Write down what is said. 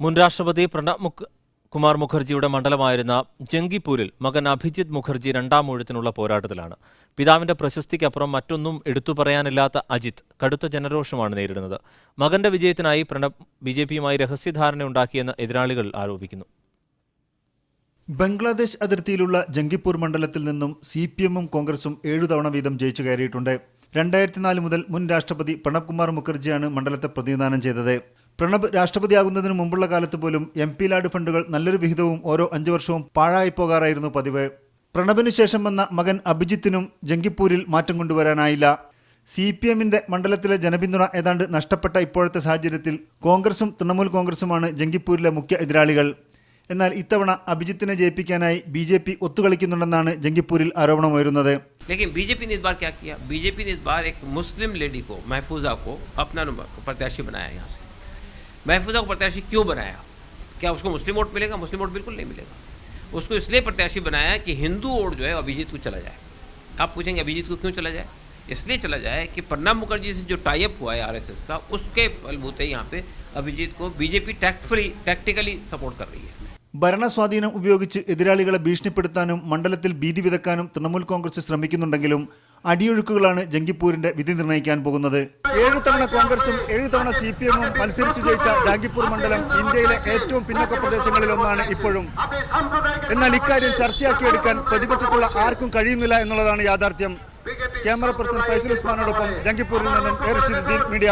മുൻ രാഷ്ട്രപതി പ്രണബ് മുഖ് കുമാർ മുഖർജിയുടെ മണ്ഡലമായിരുന്ന ജംഗിപൂരിൽ മകൻ അഭിജിത് മുഖർജി രണ്ടാം ഊഴത്തിനുള്ള പോരാട്ടത്തിലാണ്. പിതാവിന്റെ പ്രശസ്തിക്കപ്പുറം മറ്റൊന്നും എടുത്തു പറയാനില്ലാത്ത അജിത് കടുത്ത ജനരോഷമാണ് നേരിടുന്നത്. മകന്റെ വിജയത്തിനായി പ്രണബ് ബി ജെ പിയുമായി രഹസ്യധാരണയുണ്ടാക്കിയെന്ന് എതിരാളികൾ ആരോപിക്കുന്നു. ബംഗ്ലാദേശ് അതിർത്തിയിലുള്ള ജംഗിപൂർ മണ്ഡലത്തിൽ നിന്നും സി പി എമ്മും കോൺഗ്രസും ഏഴു തവണ വീതം ജയിച്ചു കയറിയിട്ടുണ്ട്. രണ്ടായിരത്തി നാല് മുതൽ മുൻ രാഷ്ട്രപതി പ്രണബ് കുമാർ മുഖർജിയാണ് മണ്ഡലത്തെ പ്രതിനിധാനം ചെയ്തത്. പ്രണബ് രാഷ്ട്രപതിയാകുന്നതിന് മുമ്പുള്ള കാലത്ത് പോലും എം പി ലാഡ് ഫണ്ടുകൾ നല്ലൊരു വിഹിതവും ഓരോ അഞ്ചു വർഷവും പാഴായിപ്പോകാറായിരുന്നു പതിവ് പ്രണബിന് ശേഷം വന്ന മകൻ അഭിജിത്തിനും ജംഗിപ്പൂരിൽ മാറ്റം കൊണ്ടുവരാനായില്ല സി പി എമ്മിന്റെ മണ്ഡലത്തിലെ ജനപിന്തുണ ഏതാണ്ട് നഷ്ടപ്പെട്ട ഇപ്പോഴത്തെ സാഹചര്യത്തിൽ കോൺഗ്രസും തൃണമൂൽ കോൺഗ്രസുമാണ് ജംഗിപ്പൂരിലെ മുഖ്യ എതിരാളികൾ എന്നാൽ ഇത്തവണ അഭിജിത്തിനെ ജയിപ്പിക്കാനായി ബി ജെ പി ഒത്തുകളിക്കുന്നുണ്ടെന്നാണ് ജംഗിപ്പൂരിൽ ആരോപണമുയരുന്നത് लेकिन बीजेपी ने इस बार क्या किया बीजेपी ने इस बार एक मुस्लिम लेडी को महफूजा को अपना नंबर प्रत्याशी बनाया यहाँ से महफूजा को प्रत्याशी क्यों बनाया क्या उसको मुस्लिम वोट मिलेगा मुस्लिम वोट बिल्कुल नहीं मिलेगा उसको इसलिए प्रत्याशी बनाया कि हिंदू वोट जो है अभिजीत को चला जाए आप पूछेंगे अभिजीत को क्यों चला जाए इसलिए चला जाए कि प्रणब मुखर्जी से जो टाइप हुआ है आरएसएस का उसके बलबूते यहाँ पे अभिजीत को BJP tact free tactically support कर रही है ഭരണസ്വാധീനം ഉപയോഗിച്ച് എതിരാളികളെ ഭീഷണിപ്പെടുത്താനും മണ്ഡലത്തിൽ ഭീതി വിതക്കാനും തൃണമൂൽ കോൺഗ്രസ് ശ്രമിക്കുന്നുണ്ടെങ്കിലും അടിയൊഴുക്കുകളാണ് ജംഗിപ്പൂരിന്റെ വിധി നിർണ്ണയിക്കാൻ പോകുന്നത് ഏഴു തവണ കോൺഗ്രസും ഏഴു തവണ സി പി എമ്മും മത്സരിച്ചു ജയിച്ച ജാങ്കിപ്പൂർ മണ്ഡലം ഇന്ത്യയിലെ ഏറ്റവും പിന്നോക്ക പ്രദേശങ്ങളിലൊന്നാണ് ഇപ്പോഴും. എന്നാൽ ഇക്കാര്യം ചർച്ചയാക്കിയെടുക്കാൻ പ്രതിപക്ഷത്തുള്ള ആർക്കും കഴിയുന്നില്ല എന്നുള്ളതാണ് യാഥാർത്ഥ്യം. ക്യാമറ പേഴ്സൺ ഫൈസൽ ഉസ്മാനോടൊപ്പം ജംഗിപ്പൂരിൽ നിന്നും മീഡിയ